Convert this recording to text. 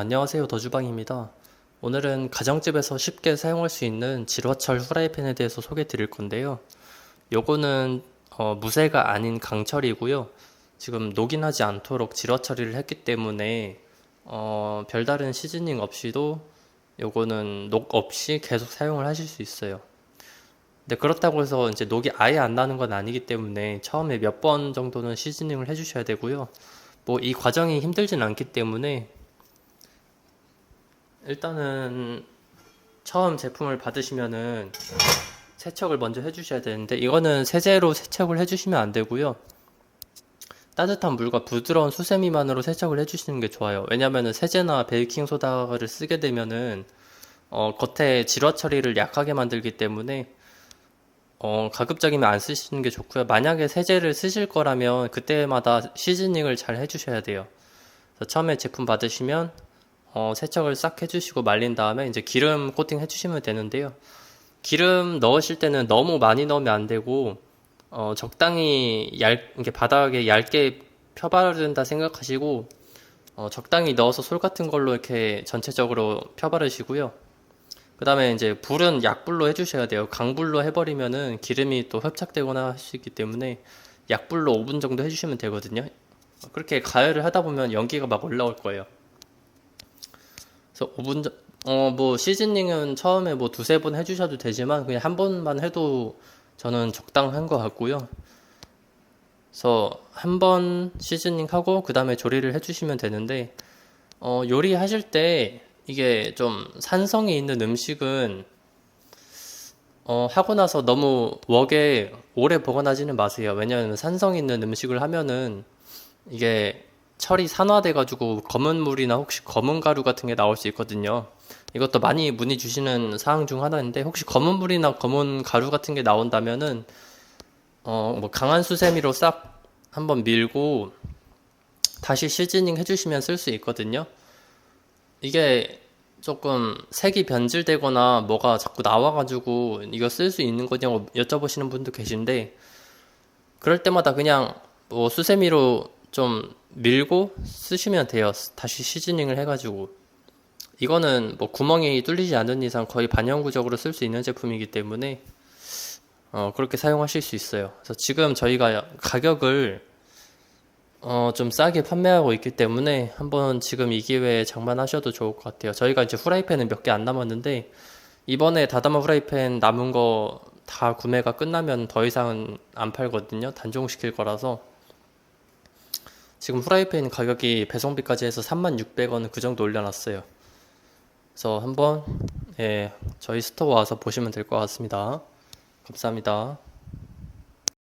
안녕하세요. 더주방입니다. 오늘은 가정집에서 쉽게 사용할 수 있는 지루철 후라이팬에 대해서 소개해 드릴 건데요. 요거는 어, 무쇠가 아닌 강철이고요. 지금 녹인하지 않도록 지루화 처리를 했기 때문에 어, 별다른 시즈닝 없이도 요거는 녹 없이 계속 사용을 하실 수 있어요. 근데 그렇다고 해서 이제 녹이 아예 안 나는 건 아니기 때문에 처음에 몇 번 정도는 시즈닝을 해주셔야 되고요. 뭐 이 과정이 힘들진 않기 때문에 일단은 처음 제품을 받으시면은 세척을 먼저 해주셔야 되는데 이거는 세제로 세척을 해주시면 안 되고요. 따뜻한 물과 부드러운 수세미만으로 세척을 해주시는 게 좋아요. 왜냐면은 세제나 베이킹 소다를 쓰게 되면은 어, 겉에 질화 처리를 약하게 만들기 때문에 어, 가급적이면 안 쓰시는 게 좋고요. 만약에 세제를 쓰실 거라면 그때마다 시즈닝을 잘 해주셔야 돼요. 처음에 제품 받으시면 어, 세척을 싹 해주시고 말린 다음에 이제 기름 코팅 해주시면 되는데요. 기름 넣으실 때는 너무 많이 넣으면 안 되고 어, 적당히 얇, 이렇게 바닥에 얇게 펴바른다 생각하시고 어, 적당히 넣어서 솔 같은 걸로 이렇게 전체적으로 펴바르시고요. 그 다음에 이제 불은 약불로 해주셔야 돼요. 강불로 해버리면은 기름이 또 흡착되거나 할 수 있기 때문에 약불로 5분 정도 해주시면 되거든요. 그렇게 가열을 하다 보면 연기가 막 올라올 거예요. 그래서 5분 전, 어, 뭐 시즈닝은 처음에 뭐 두세 번 해주셔도 되지만 그냥 한 번만 해도 저는 적당한 것 같고요. 그래서 한 번 시즈닝 하고 그 다음에 조리를 해주시면 되는데 어, 요리하실 때 이게 좀 산성이 있는 음식은 어, 하고 나서 너무 웍에 오래 보관하지는 마세요. 왜냐하면 산성 있는 음식을 하면은 이게 철이 산화돼가지고 검은 물이나 혹시 검은 가루 같은 게 나올 수 있거든요. 이것도 많이 문의 주시는 사항 중 하나인데 혹시 검은 물이나 검은 가루 같은 게 나온다면은 어, 뭐 강한 수세미로 싹 한번 밀고 다시 시즈닝 해주시면 쓸 수 있거든요. 이게 조금 색이 변질되거나 뭐가 자꾸 나와가지고 이거 쓸 수 있는 거냐고 여쭤보시는 분도 계신데 그럴 때마다 그냥 뭐 수세미로 좀 밀고 쓰시면 돼요. 다시 시즈닝을 해가지고 이거는 뭐 구멍이 뚫리지 않는 이상 거의 반영구적으로 쓸 수 있는 제품이기 때문에 어, 그렇게 사용하실 수 있어요. 그래서 지금 저희가 가격을 어, 좀 싸게 판매하고 있기 때문에 한번 지금 이 기회에 장만하셔도 좋을 것 같아요. 저희가 이제 후라이팬은 몇 개 안 남았는데 이번에 다다마 후라이팬 남은 거 다 구매가 끝나면 더 이상은 안 팔거든요. 단종시킬 거라서 지금 후라이팬 가격이 배송비까지 해서 36,000원 그 정도 올려놨어요. 그래서 한번 예, 저희 스토어 와서 보시면 될 것 같습니다. 감사합니다.